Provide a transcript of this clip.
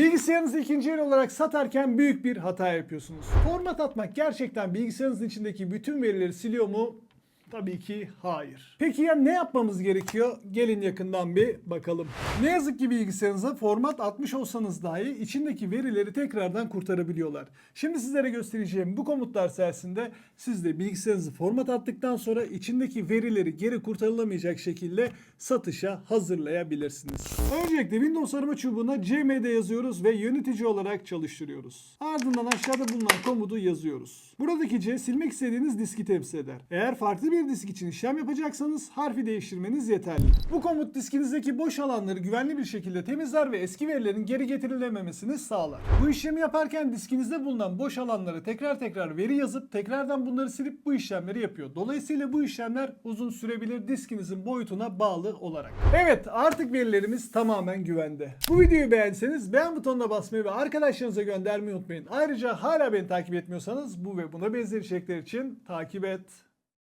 Bilgisayarınızı ikinci el olarak satarken büyük bir hata yapıyorsunuz. Format atmak gerçekten bilgisayarınızın içindeki bütün verileri siliyor mu? Tabii ki hayır. Peki ya ne yapmamız gerekiyor? Gelin yakından bir bakalım. Ne yazık ki bilgisayarınıza format atmış olsanız dahi içindeki verileri tekrardan kurtarabiliyorlar. Şimdi sizlere göstereceğim bu komutlar sayesinde siz de bilgisayarınızı format attıktan sonra içindeki verileri geri kurtarılamayacak şekilde satışa hazırlayabilirsiniz. Öncelikle Windows arama çubuğuna cmd yazıyoruz ve yönetici olarak çalıştırıyoruz. Ardından aşağıda bulunan komutu yazıyoruz. Buradaki C silmek istediğiniz diski temsil eder. Eğer farklı bir disk için işlem yapacaksanız harfi değiştirmeniz yeterli. Bu komut diskinizdeki boş alanları güvenli bir şekilde temizler ve eski verilerin geri getirilememesini sağlar. Bu işlemi yaparken diskinizde bulunan boş alanlara tekrar tekrar veri yazıp tekrardan bunları silip bu işlemleri yapıyor. Dolayısıyla bu işlemler uzun sürebilir diskinizin boyutuna bağlı olarak. Evet artık verilerimiz tamamen güvende. Bu videoyu beğenseniz beğen butonuna basmayı ve arkadaşlarınıza göndermeyi unutmayın. Ayrıca hala beni takip etmiyorsanız bu ve buna benzer içerikler için takip et.